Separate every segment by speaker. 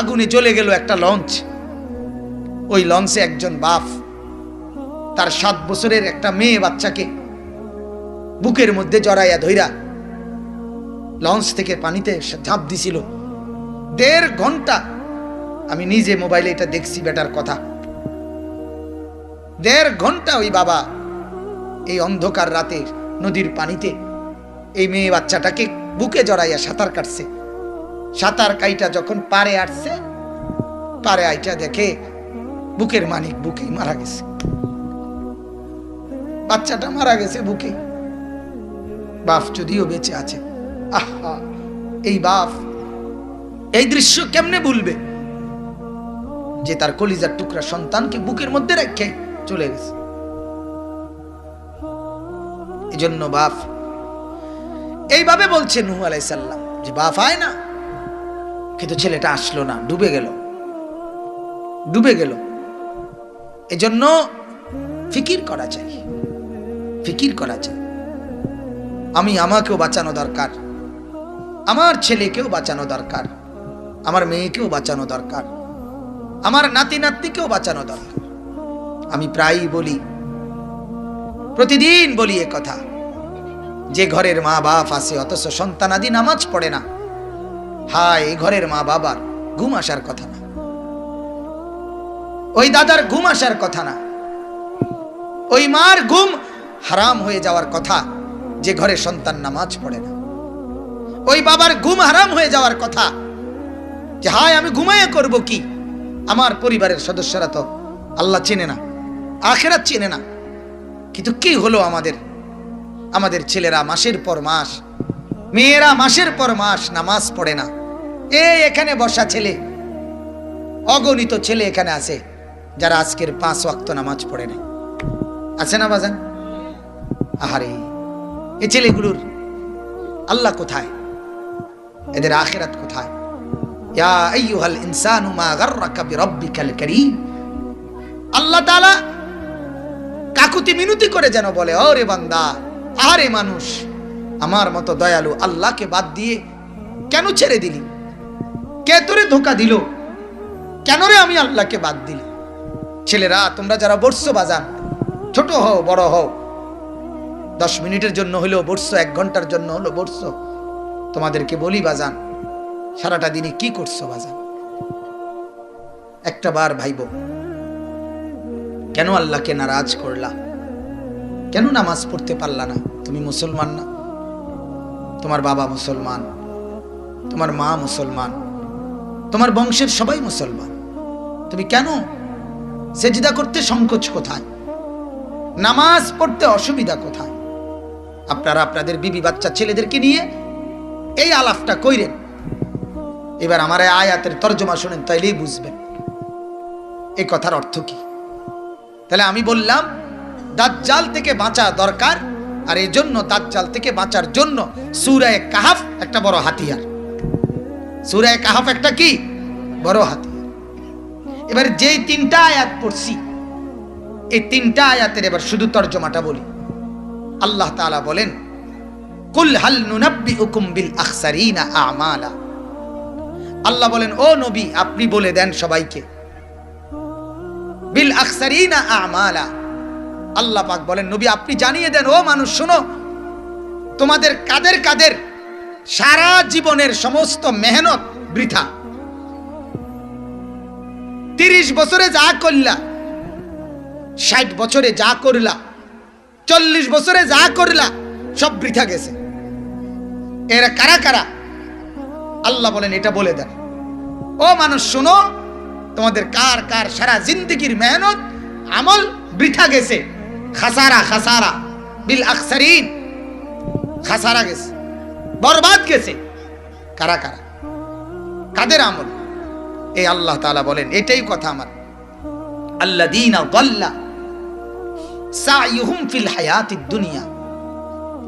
Speaker 1: আগুনে জ্বলে গেল একটা লঞ্চ। ওই লঞ্চে একজন বাপ, তার সাত বছরের একটা মেয়ে বাচ্চাকে বুকের মধ্যে জড়াইয়া ধইরা লঞ্চ থেকে পানিতে ঝাঁপ দিছিল। দেড় ঘণ্টা আমি নিজে মোবাইলে এটা দেখছি বেটার কথা। দেড় ঘণ্টা ওই বাবা এই অন্ধকার রাতে নদীর পানিতে এই মেয়ে বাচ্চাটাকে বুকে জড়াইয়া সাঁতার কাটছে। সাঁতার কাইটা যখন পারে আসছে, পারে আইটা দেখে বুকের মানিক বুকেই মারা গেছে। বাচ্চাটা মারা গেছে বুকে। বাপ যদিও বেঁচে আছে। আহা, এই বাপ এই দৃশ্য কেমনে ভুলবে? যে তার কলিজার টুকরা সন্তানকে বুকের মধ্যে রেখে চলে গেছে। এজন্য বাপ এইভাবে বলছে নুহ আলাইসাল্লাম যে, বাপ আয় না। কিন্তু ছেলেটা আসলো না, ডুবে গেল। ডুবে গেল। এজন্য ফিকির করা চাই। ফিকির করা চাই। আমি আমাকেও বাঁচানো দরকার। আমার ছেলেকেও বাঁচানো দরকার। আমার মেয়েকেও বাঁচানো দরকার। আমার নাতি নাতনিকেও বাঁচানো দরকার। আমি প্রায়ই বলি, প্রতিদিন বলি কথা। যে ঘরের মা বাপ আছে, অথচ সন্তানাদি নামাজ পড়ে না। হায় ঘরের মা বাবার ঘুম আসার কথা না। ওই দাদার ঘুম আসার কথা না। ওই মার ঘুম হারাম হয়ে যাওয়ার কথা যে ঘরে সন্তান নামাজ পড়ে না। ওই বাবার ঘুম হারাম হয়ে যাওয়ার কথা যে, হায়, আমি ঘুমাইয়া করব কি? আমার পরিবারের সদস্যরা তো আল্লাহ চেনে না, আখেরাত চেনে না। কিন্তু কি হলো আমাদের? আমাদের ছেলেরা মাসের পর মাস মেয়েরা মাসের পর মাস নামাজ পড়ে না। এ এখানে বসা ছেলে। অগণিত ছেলে এখানে আছে, যারা আজকের পাঁচ ওয়াক্ত নামাজ পড়ে না আছে না বাজান? আহারে, এ ছেলেগুলোর আল্লাহ কোথায়? এদের আখেরাত কোথায়? আল্লাহ কাকুতি মিনতি করে যেন বলে ও রে বান্দা আরে মানুষ আমার মতো দয়ালু আল্লাহকে বাদ দিয়ে কেন ছেড়ে দিলি? কে তোরে ধোকা দিল? কেন রে আমি আল্লাহকে বাদ দিলি? ছেলেরা, তোমরা যারা বসছো বাজান, ছোট হও, বড় হও। দশ মিনিটের জন্য হলেও বসছো এক ঘণ্টার জন্য হলো বসছো তোমাদেরকে বলি বাজান, সারাটা দিনে কি করছ বাজান? একটা বার ভাইব, কেন আল্লাহকে নারাজ করলা? কেন নামাজ পড়তে পারলা না? তুমি মুসলমান না? তোমার বাবা মুসলমান, তোমার মা মুসলমান, তোমার বংশের সবাই মুসলমান। তুমি কেন সেজদা করতে সংকোচ কোথায়? নামাজ পড়তে অসুবিধা কোথায়? আপনারা আপনাদের বিবি বাচ্চা ছেলেদেরকে নিয়ে এই আলাপটা কইরেন। এবার আমার আয়াতের তর্জমা শোনেন তাইলেই বুঝবেন। এই কথার অর্থ কি? তাহলে আমি বললাম, দাজ্জাল থেকে বাঁচা দরকার আর এই জন্য দাজ্জাল থেকে বাঁচার জন্য সুরায় কাহাফ একটা বড় হাতিয়ার। সুরায় কাহাফ একটা কি? বড় হাতিয়ার। এবার যেই তিনটা আয়াত পড়ছি, এই তিনটা আয়াতের এবার শুধু তর্জমাটা বলি। আল্লাহ তাআলা বলেন, কুল হাল নুনাব্বি হুকুম বিল আখসারিনা আমালা। আল্লাহ বলেন, ও নবী, আপনি বলে দেন সবাইকে, বিল আখসারিনা আমালা। আল্লাহ পাক বলেন, নবী, আপনি জানিয়ে দেন, ও মানুষ, শোনো, তোমাদের কাদের কাদের সারা জীবনের সমস্ত মেহনত বৃথা। তিরিশ বছরে যা করলা, ষাট বছরে যা করলা, চল্লিশ বছরে যা করলা, সব বৃথা গেছে। এরা কারা কারা? আল্লাহ বলেন, এটা বলে দেন। ও মানুষ, শোনো, তোমাদের কার কার সারা জিন্দগির মেহনত, আমল বৃথা গেছে। খাসারা খাসারা। বিল আকসারিন। খাসারা গেছে। বরবাদ গেছে। কারা কারা? কাদের আমল? এই আল্লাহ তাআলা বলেন, এটাই কথা আমার। আল্লাযীনা দাল্লা সাইয়ুহুম ফিল হায়াতিদ দুনিয়া।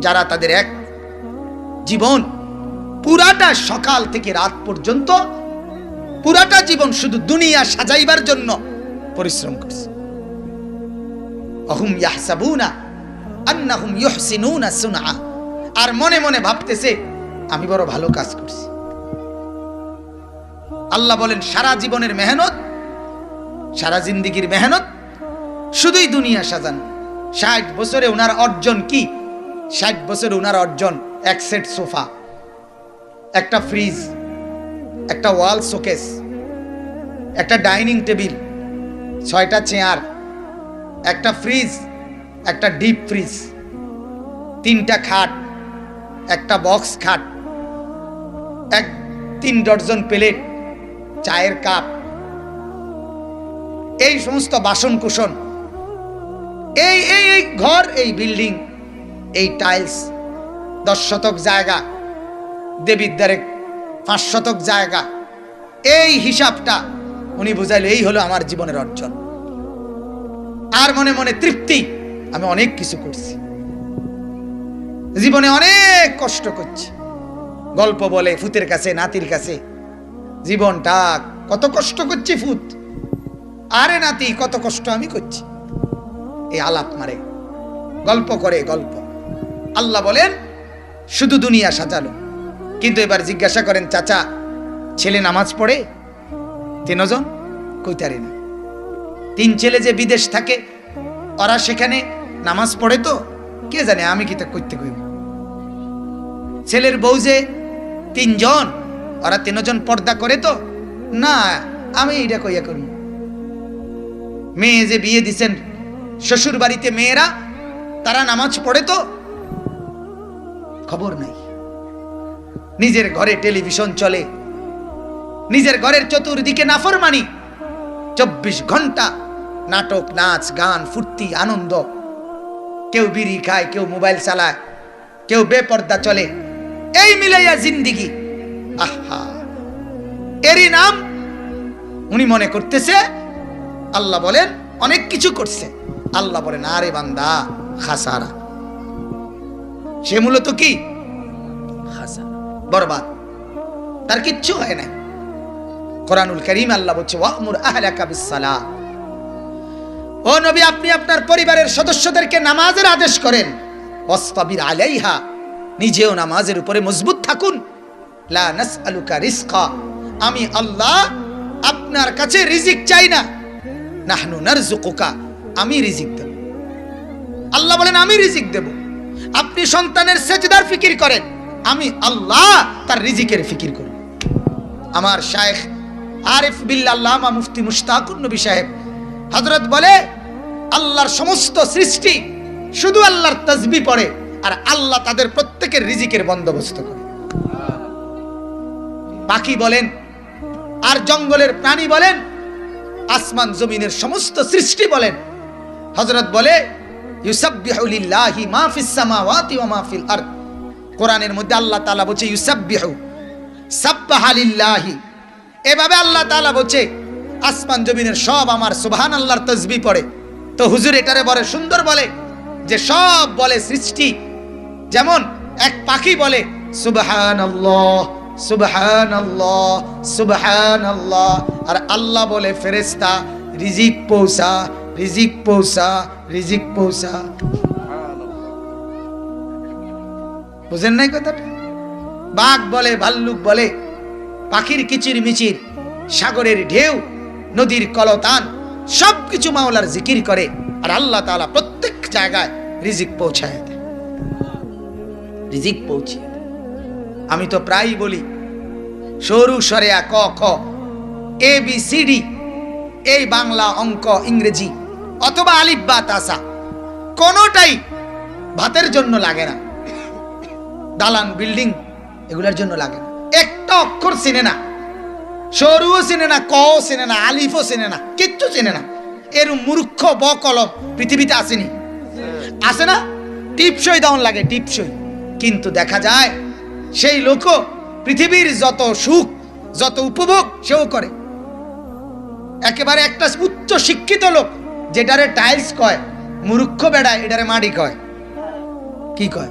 Speaker 1: যারা তাদের এক জীবন পুরাটা সকাল থেকে রাত পর্যন্ত পুরাটা জীবন শুধু দুনিয়া সাজাইবার জন্য পরিশ্রম করছে। অহুম ইয়াহসাবুনা আন্নাহুম ইউহসিনুনা সুনআ। আর মনে মনে ভাবতেছে, আমি বড় ভালো কাজ করছি। আল্লাহ বলেন, সারা জীবনের মেহনত, সারা জিন্দিগির মেহনত, শুধুই দুনিয়া সাজান। ষাট বছরে ওনার অর্জন কি? ষাট বছরে ওনার অর্জন, এক সেট সোফা, একটা ফ্রিজ, একটা ওয়াল শোকেস, একটা ডাইনিং টেবিল, ছয়টা চেয়ার একটা ফ্রিজ একটা ডিপ ফ্রিজ তিনটা খাট, একটা বক্স খাট, এক, তিন ডজন প্লেট চায়ের কাপ এই সমস্ত বাসন কুসন এই এই এই ঘর, এই বিল্ডিং এই টাইলস দশ শতক জায়গা, দেবীর দ্বারে পাঁচ শতক জায়গা। এই হিসাবটা উনি বুঝাইলে, এই হলো আমার জীবনের অর্জন। আর মনে মনে তৃপ্তি। আমি অনেক কিছু করছি। জীবনে অনেক কষ্ট করছি। গল্প বলে ফুতের কাছে, নাতির কাছে। জীবনটা কত কষ্ট করছি ফুত আরে নাতি, কত কষ্ট আমি করছি। এই আলাপ মারে, গল্প করে গল্প। আল্লাহ বলেন, শুধু দুনিয়া সাজালো। কিন্তু এবার জিজ্ঞাসা করেন, চাচা, ছেলে নামাজ পড়ে? তিনজন, কইতারি না। তিন ছেলে যে বিদেশ থাকে, ওরা সেখানে নামাজ পড়ে তো? কে জানে আমি কি তা করতে কইব ছেলের বউ যে তিনজন, ওরা তিনজন পর্দা করে তো? না, আমি এটা কইয়া করি মেয়ে যে বিয়ে দিছেন শ্বশুর বাড়িতে মেয়েরা, তারা নামাজ পড়ে তো? খবর নাই। নিজের ঘরে টেলিভিশন চলে। নিজের ঘরের চতুর্দিকে নাফরমানি। চব্বিশ ঘণ্টা নাটক নাচ গান ফুর্তি আনন্দ। কেউ বিড়ি খায় কেউ মোবাইল চালায় কেউ বেপর্দা চলে। এই মিলাইয়া জিন্দিগি। আহা। এরই নাম উনি মনে করতেছে আল্লাহ বলেন অনেক কিছু করছে। আল্লাহ বলেন আরে বান্দা খাসারা। সে মূলত কি? বরবাদ। তার কিচ্ছু হয় না কোরআনুল করিম আল্লাহ বলছে ওয়ামুর আহলাকা বিসসালাহ ও নবী, আপনি আপনার পরিবারের সদস্যদেরকে নামাজের আদেশ করেন। ওয়াসতাবির আলাইহা, নিজেও নামাজের উপরে মজবুত থাকুন। লা নাসআলুকা রিজকা, আমি আল্লাহ আপনার কাছে রিজিক চাই না। নাহনু নারজুকুকা আমি রিজিক দেব। আল্লাহ বলেন, আমি রিজিক দেব। আপনি সন্তানের সেজদার ফিকির করেন, আমি আল্লাহ তার রিজিকের ফিকির করব। আমার শায়েখ আরিফ বিল্লাল্লামা মুফতি মুশতাকুর নবী সাহেব, হযরত বলে আল্লাহর সমস্ত সৃষ্টি শুধু আল্লাহর তসবি পড়ে আর আল্লাহ তাদের প্রত্যেকের রিজিকের বন্দোবস্ত করে। পাখি বলেন, আর জঙ্গলের প্রাণী বলেন, আসমান জমিনের সমস্ত সৃষ্টি বলেন। হজরত বলে কোরআনের মধ্যে আল্লাহ তাআলা বলছে এভাবে আল্লাহ তাআলা বলছে, আসমান জমিনের সব আমার সুবহান আল্লাহর তসবিহ পড়ে। তো হুজুর এটারে বলে, সুন্দর বলে, যে সব বলে সৃষ্টি। যেমন এক পাখি বলে সুবহান আল্লাহ সুবহান আল্লাহ সুবহান আল্লাহ আর আল্লাহ বলে ফেরেস্তা রিজিক পৌঁছা রিজিক পৌঁছা রিজিক পৌঁছা। বুঝেন নাই কথাটা? বাঘ বলে, ভাল্লুক বলে, পাখির কিচির মিচির সাগরের ঢেউ, নদীর কলতান সব কিছু মাওলার জিকির করে আর আল্লাহ তাআলা প্রত্যেক জায়গায় রিজিক পৌঁছায় রিজিক পৌঁছিয়ে আমি তো প্রায়ই বলি, সরু সরেয়া ক, খ, এ, বি, সি, ডি, এই বাংলা অঙ্ক, ইংরেজি অথবা আলিফ, বা তাসা কোনোটাই ভাতের জন্য লাগে না। দালান, বিল্ডিং, এগুলোর জন্য লাগে না। একটা অক্ষর চিনে না। সরুও চিনে না ক চিনে না, আলিফও চিনে না, কিচ্ছু চিনে না। এর মূর্খ ব কলম পৃথিবীতে আসেনি। আসে না? টিপসই দাউন লাগে, টিপসই। কিন্তু দেখা যায়, সেই লোক পৃথিবীর যত সুখ, যত উপভোগ, সেও করে। একেবারে একটা উচ্চ শিক্ষিত লোক, যেটারে টাইলস কয়, মূর্খ বেড়ায় এটারে মাটি কয়। কি কয়?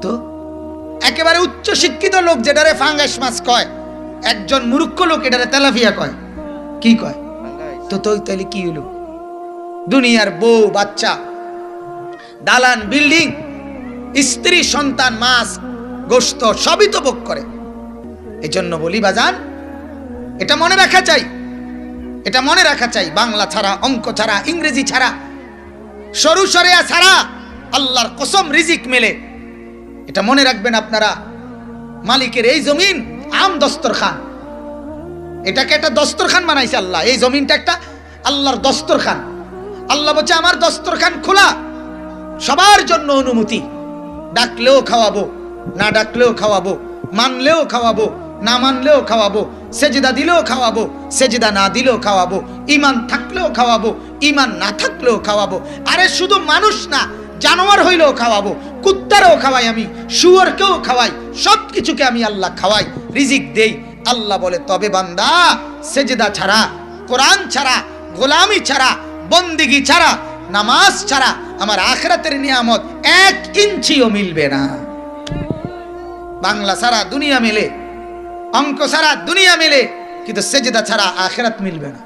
Speaker 1: তো? একেবারে উচ্চ শিক্ষিত লোক যেটারে ফাঙ্গাস মাছ কয়। একজন মূর্খ লোক এটারে তেলাফিয়া কয়। কি কয়? তো তো তাহলে কি হলো দুনিয়ার বউ, বাচ্চা, দালান, বিল্ডিং, স্ত্রী, সন্তান, মাছ, গোস্ত সবই তো ভোগ করে। এই জন্য বলি, বাজান, এটা মনে রাখা চাই। এটা মনে রাখা চাই, বাংলা ছাড়া, অঙ্ক ছাড়া, ইংরেজি ছাড়া, সরু সরেয়া ছাড়া আল্লাহর কসম রিজিক মেলে। এটা মনে রাখবেন আপনারা, মালিকের এই জমিন আম দস্তরখান। এটাকে একটা দস্তরখান বানাইছে আল্লাহ। এই জমিনটা একটা আল্লাহর দস্তরখান। আল্লাহ বলছে, আমার দস্তরখান খোলা। সবার জন্য অনুমতি। ডাকলেও খাওয়াবো, না ডাকলেও খাওয়াবো, মানলেও খাওয়াবো, না মানলেও খাওয়াবো, সেজদা দিলেও খাওয়াবো, সেজদা না দিলেও খাওয়াবো ইমান থাকলেও খাওয়াবো ইমান না থাকলেও খাওয়াবো, আরে শুধু মানুষ না, জানোয়ার হইলেও খাওয়াবো, কুত্তারও খাওয়াই আমি, শুয়োরকেও খাওয়াই সব কিছুকে আমি আল্লাহ খাওয়াই। রিজিক দেই। আল্লাহ বলে, তবে বান্দা, সেজদা ছাড়া, কোরআন ছাড়া, গোলামি ছাড়া, বন্দিগি ছাড়া, নামাজ ছাড়া আমার আখরাতের নিয়ামত এক ইঞ্চিও মিলবে না। বাংলা ছাড়া দুনিয়া মেলে, অঙ্ক ছাড়া দুনিয়া মেলে, কিন্তু সেজদা ছাড়া আখেরাত মিলবে না।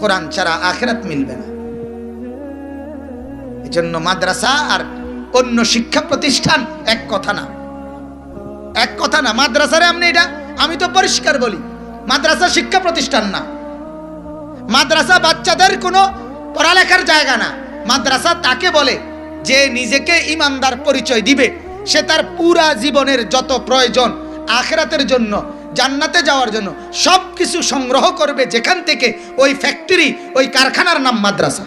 Speaker 1: কোরআন ছাড়া আখেরাত মিলবে না। এজন্য মাদ্রাসা আর অন্য শিক্ষা প্রতিষ্ঠান এক কথা না। এক কথা না, মাদ্রাসারে আপনি এটা, আমি তো পরিষ্কার বলি, মাদ্রাসা শিক্ষা প্রতিষ্ঠান না। মাদ্রাসা বাচ্চাদের কোনো পড়ালেখার জায়গা না। মাদ্রাসা তাকে বলে যে নিজেকে ইমানদার পরিচয় দিবে, সে তার পুরা জীবনের যত প্রয়োজন আখেরাতের জন্য, জান্নাতে যাওয়ার জন্য সব কিছু সংগ্রহ করবে যেখান থেকে ওই ফ্যাক্টরি ওই কারখানার নাম মাদ্রাসা।